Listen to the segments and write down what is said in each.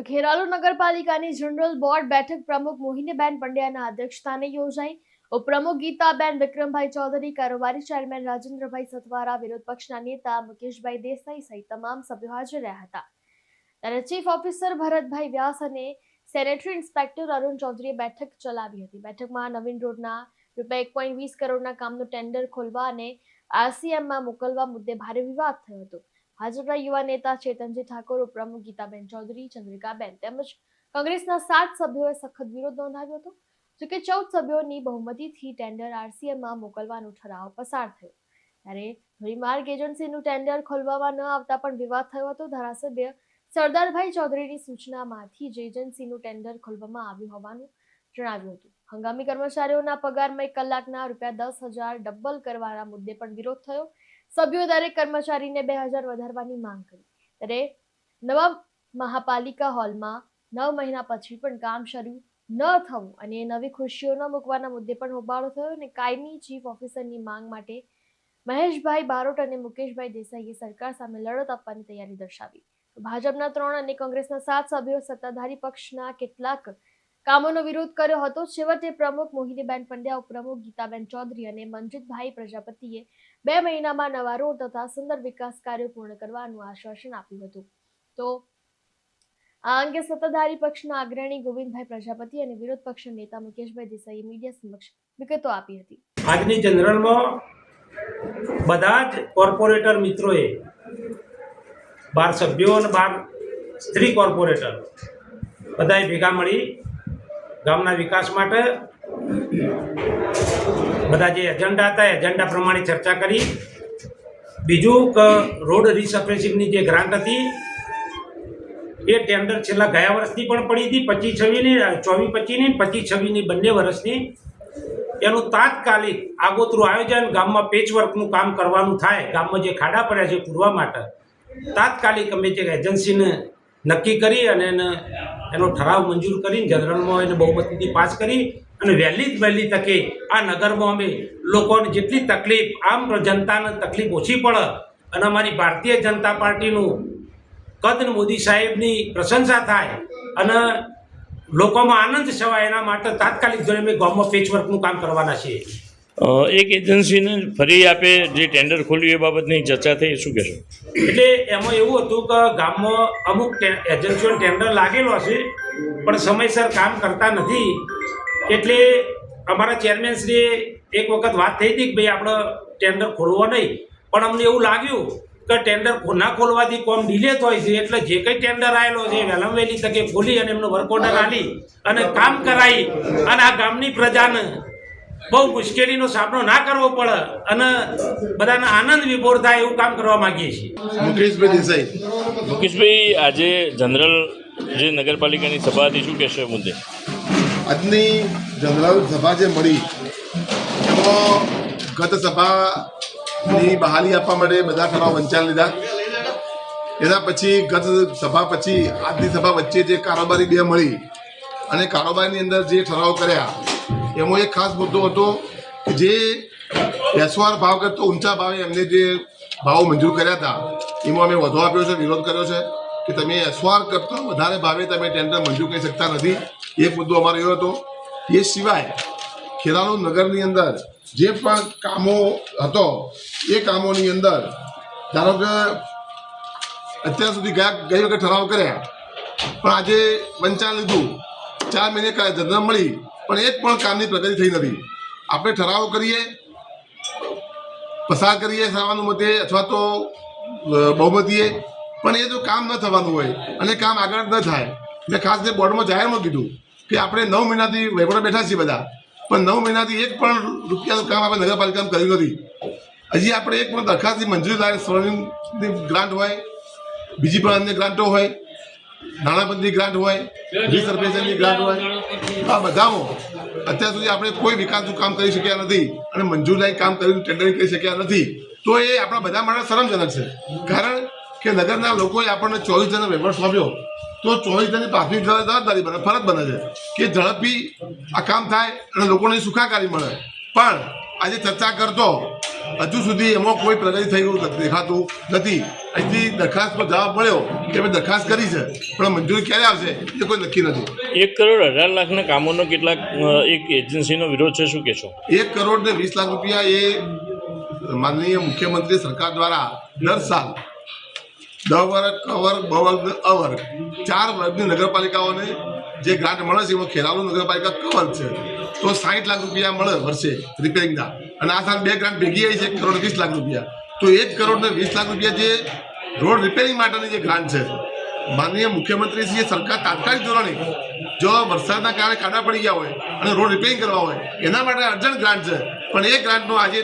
તો ખેરાલુ નગરપાલિકાની general board બેઠક પ્રમુખ મોહિનીબેન પંડ્યાના અધ્યક્ષસ્થાને યોજાઈ. ઉપપ્રમુખ ગીતાબેન વિક્રમભાઈ ચૌધરી, કારોબારી ચેરમેન રાજેન્દ્રભાઈ સથવારા, વિરોધ પક્ષના નેતા મુકેશભાઈ દેસાઈ સહિત તમામ સભ્યો હાજર રહ્યા હતા. ત્યારે ચીફ ઓફિસર ભરતભાઈ વ્યાસ અને સેનેટરી ઇન્સ્પેક્ટર અરુણ ચૌધરીએ બેઠક ચલાવી હતી. બેઠકમાં નવીન રોડના રૂપિયા એક પોઈન્ટ વીસ કરોડના કામનું ટેન્ડર ખોલવા અને આરસીએમમાં મોકલવા મુદ્દે ભારે વિવાદ થયો હતો. ભાજપના યુવા નેતા ચેતનજી ઠાકોર, ઉપપ્રમુખ ગીતાબેન ચૌધરી, ચંદ્રિકાબેન તેમજ કોંગ્રેસના સાત સભ્યોએ સખત વિરોધ નોંધાવ્યો હતો જોકે ચૌદ સભ્યોની બહુમતીથી ટેન્ડર આરસીએમમાં મોકલવાનો ઠરાવ પસાર થયો. ત્યારે ધોરીમાર્ગ એજન્સીનું ટેન્ડર ખોલવામાં ન આવતા પણ વિવાદ થયો હતો. ધારાસભ્ય સરદારભાઈ ચૌધરીની સૂચનામાંથી જ એજન્સીનું ટેન્ડર ખોલવામાં આવ્યું હોવાનું જણાવ્યું હતું. હંગામી કર્મચારીઓના પગારમાં એક કલાકના રૂપિયા દસ હજાર ડબલ કરવાના મુદ્દે પણ વિરોધ થયો. સભ્યો દરેક કર્મચારીને બે હજાર વધારવાની માંગ કરી. ત્યારે નવા મહાપાલિકા હોલમાં નવ મહિના પછી પણ કામ શરૂ ન થવું અને નવી ખુશીઓ ન મૂકવાના મુદ્દે પણ હોબાળો થયો અને કાયમી ચીફ ઓફિસરની માંગ માટે મહેશભાઈ બારોટ અને મુકેશભાઈ દેસાઈએ સરકાર સામે લડત આપવાની તૈયારી દર્શાવી. ભાજપના ત્રણ અને કોંગ્રેસના સાત સભ્યો સત્તાધારી પક્ષના કેટલાક કામોનો વિરોધ કર્યો હતો. છેવટે પ્રમુખ મોહિનીબેન પંડ્યા, ઉપપ્રમુખ ગીતાબેન ચૌધરી અને મનજીતભાઈ પ્રજાપતિએ બે મહિનામાં નવા રોડ તથા સુંદર વિકાસ કાર્યો પૂર્ણ કરવાનું આશ્વાસન આપ્યું હતું. તો આ અંગે સત્તાધારી પક્ષના અગ્રણી ગોવિંદભાઈ પ્રજાપતિ અને વિરોધ પક્ષના નેતા મુકેશભાઈ દેસાઈએ મીડિયા સમક્ષ વિગતો આપી હતી. આજની જનરલમાં બધા જ કોર્પોરેટર મિત્રોએ, બાર સભ્યો અને બાર સ્ત્રી કોર્પોરેટર બધાએ ભેગા મળી ગામના વિકાસ માટે બધા જે એજન્ડા હતા એજન્ડા પ્રમાણે ચર્ચા કરી. બીજું કે રોડ રિસર્ફેસિંગની જે ગ્રાન્ટ હતી, એ ટેન્ડર છેલ્લા ગયા વર્ષની પણ પડી હતી. પચીસ છવ્વીની ચોવીસ પચીસની પચીસ છવ્વીસની બંને વર્ષની. એનું તાત્કાલિક આગોતરું આયોજન ગામમાં પેચવર્કનું કામ કરવાનું થાય, ગામમાં જે ખાડા પડ્યા છે પૂરવા માટે. તાત્કાલિક અમે જે એજન્સીને નક્કી કરી અને એને, એનો ઠરાવ મંજૂર કરીને જનરલમાં એને બહુમતીથી પાસ કરી. અને વહેલી જ વહેલી તકે આ નગરમાં અમે લોકોને જેટલી તકલીફ આમ જનતાને તકલીફ ઓછી પડે અને અમારી ભારતીય જનતા પાર્ટીનું કદ મોદી સાહેબની પ્રશંસા થાય અને લોકોમાં આનંદ છવાય એના માટે તાત્કાલિક ધોરણે અમે ગામમાં પેચવર્કનું કામ કરવાના છીએ. એક એજન્સીને ફરી આપે જે ટેન્ડર ખોલ્યું એ બાબતની ચર્ચા થઈ શું કહેશો? એટલે એમાં એવું હતું કે ગામમાં અમુક એજન્સીઓ એજન્સીઓને ટેન્ડર લાગેલો હશે પણ સમયસર કામ કરતા નથી. એટલે અમારા ચેરમેનશ્રીએ એક વખત વાત થઈ હતી કે ભાઈ આપણે ટેન્ડર ખોલવો નહીં. પણ અમને એવું લાગ્યું કે ટેન્ડર ના ખોલવાથી કોમ ડીલે થાય છે એટલે જે કંઈ ટેન્ડર આવેલો છે વહેલામ વહેલી તકે ખોલી અને એમનો વર્ક ઓર્ડર આલી અને કામ કરાવી અને આ ગામની પ્રજાને બહુ મુશ્કેલીનો સામનો ના કરવો પડે અને બધાને આનંદ વિભોર થાય એવું કામ કરવા માંગીએ છીએ. મુકેશભાઈ દેસાઈ. મુકેશભાઈ આજે જનરલ જે નગરપાલિકાની સભા હતી શું કહેશો એ મુદ્દે? આજની જનરલ સભા જે મળી, એમાં ગત સભાની બહાલી આપવા માટે બધા ઠરાવ વંચાણ લીધા. એના પછી ગત સભા પછી આજની સભા વચ્ચે જે કારોબારી બે મળી અને કારોબારની અંદર જે ઠરાવ કર્યા એમાં એક ખાસ મુદ્દો હતો કે જે એસવાર ભાવ કરતો ઊંચા ભાવે એમને જે ભાવો મંજૂર કર્યા હતા, એમાં અમે વધુ આપ્યો છે, વિરોધ કર્યો છે. કે તમે એસવાર કરતાં વધારે ભાવે તમે ટેન્ડર મંજૂર કરી શકતા નથી. એક મુદ્દો અમારો એવો હતો. એ સિવાય ખેરાલુ નગરની અંદર જે પણ કામો હતો, એ કામોની અંદર ધારો કે અત્યાર સુધી ગયા, ગઈ વખત ઠરાવ કર્યા. પણ આજે વંચાણ લીધું. ચાર મહિને જનરલ મળી, પણ એક પણ કામની પ્રગતિ થઈ નથી. આપણે ઠરાવ કરીએ, પસાર કરીએ સર્વાનુમતે અથવા તો બહુમતીએ. પણ એ જો કામ ન થવાનું હોય અને કામ આગળ ન થાય. મેં ખાસ જે બોર્ડમાં જાહેરમાં કીધું કે આપણે નવ મહિનાથી વહીવટો બેઠા છીએ બધા, પણ નવ મહિનાથી એક પણ રૂપિયાનું કામ આપણે નગરપાલિકામાં કર્યું નથી. હજી આપણે એક પણ દરખાસ્તની મંજૂરી લાવે સ્વર્ણિમની ગ્રાન્ટ હોય, બીજી પણ અન્ય ગ્રાન્ટો હોય નાણાબંધી ગ્રાન્ટ હોય રિસર્વેશનની ગ્રાન્ટ હોય, આ બધામાં અત્યાર સુધી આપણે કોઈ વિકાસનું કામ કરી શક્યા નથી અને મંજૂર લાઈ કામ કરીને ટેન્ડરિંગ કરી શક્યા નથી. તો એ આપણા બધા માટે શરમજનક છે. કારણ કે નગરના લોકોએ આપણને ચોવીસ જણા વ્યવહાર સોંપ્યો તો ચોવીસ જણની પ્રાથમિક જવાબદારી બને ફરજ બને છે કે ઝડપી આ કામ થાય અને લોકોને સુખાકારી મળે. પણ આજે ચર્ચા કરતો હજુ સુધી એમાં કોઈ પ્રગતિ થઈ ગયું દેખાતું નથી. અહીંથી પર જવાબ મળ્યો કે અમે દરખાસ્ત કરી છે પણ મંજૂરી ક્યારે આવશે એ કોઈ નક્કી નથી. એક કરોડ અઢાર લાખના કામોનો કેટલાક એક એજન્સીનો વિરોધ છે શું કહેશો? એક કરોડ ને વીસ લાખ રૂપિયા એ માનનીય મુખ્યમંત્રી સરકાર દ્વારા દર સાલ દ વર્ગ ક વર્ગ બ વર્ગ ને અ વર્ગ ચાર વર્ગની નગરપાલિકાઓને જે ગ્રાન્ટ મળે છે, એમાં ખેરાલુ નગરપાલિકા ક વર્ગ છે. તો સાઠ લાખ રૂપિયા મળે વર્ષે રિપેરિંગના અને આ સાલ બે ગ્રાન્ટ ભેગી આવી છે કરોડ વીસ લાખ રૂપિયા. તો એક કરોડ ને વીસ લાખ રૂપિયા જે રોડ રિપેરિંગ માટેની જે ગ્રાન્ટ છે, માનનીય મુખ્યમંત્રીશ્રીએ સરકાર તાત્કાલિક ધોરણે જો વરસાદના કારણે ખાડા પડી ગયા હોય અને રોડ રિપેરિંગ કરવા હોય, એના માટે અર્જન્ટ ગ્રાન્ટ છે. પણ એ ગ્રાન્ટનો આજે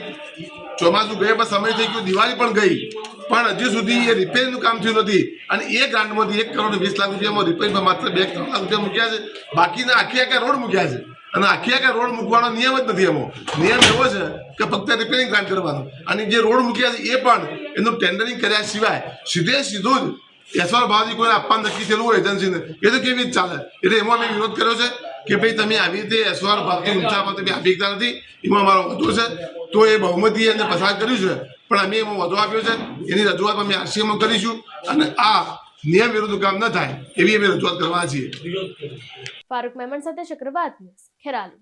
ચોમાસું ગયા પણ સમય થઈ ગયો, દિવાળી પણ ગઈ. પણ હજુ સુધી એ રિપેરિંગનું કામ થયું નથી. અને એ ગ્રાન્ટમાંથી એક કરોડ વીસ લાખ રૂપિયામાં રિપેરિંગમાં માત્ર બે ત્રણ લાખ રૂપિયા મૂક્યા છે. બાકીના આખી આખા રોડ મૂક્યા છે. અને આખી આખા રોડ મૂકવાનો નિયમ જ નથી એમાં. નિયમ એવો છે કે ફક્ત રિપેરિંગ ગ્રાન્ટ કરવાનો. અને જે રોડ મૂક્યા છે એ પણ એનું ટેન્ડરિંગ કર્યા સિવાય સીધે સીધું જ એસવાર ભાવજી કોઈને આપવાનું નક્કી થયેલું હોય એજન્સીને એ તો કેવી રીતે ચાલે? એટલે એમાં મેં વિરોધ કર્યો છે. કે ભાઈ તમે આવી રીતે એસવાર ભારતીય હિંસામાં તમે આપી નથી. એમાં અમારો વધુ છે. તો એ બહુમતીએ એને પસાર કર્યું છે. પણ અમે એમાં વધુ આપ્યો છે. એની રજૂઆત અમે આરસીએમાં કરીશું. અને આ નિયમ વિરુદ્ધ કામ ન થાય એવી અમે રજૂઆત કરવા છીએ. ફારૂક મેમણ સાથે ચક્રવાત ખેરાલુ.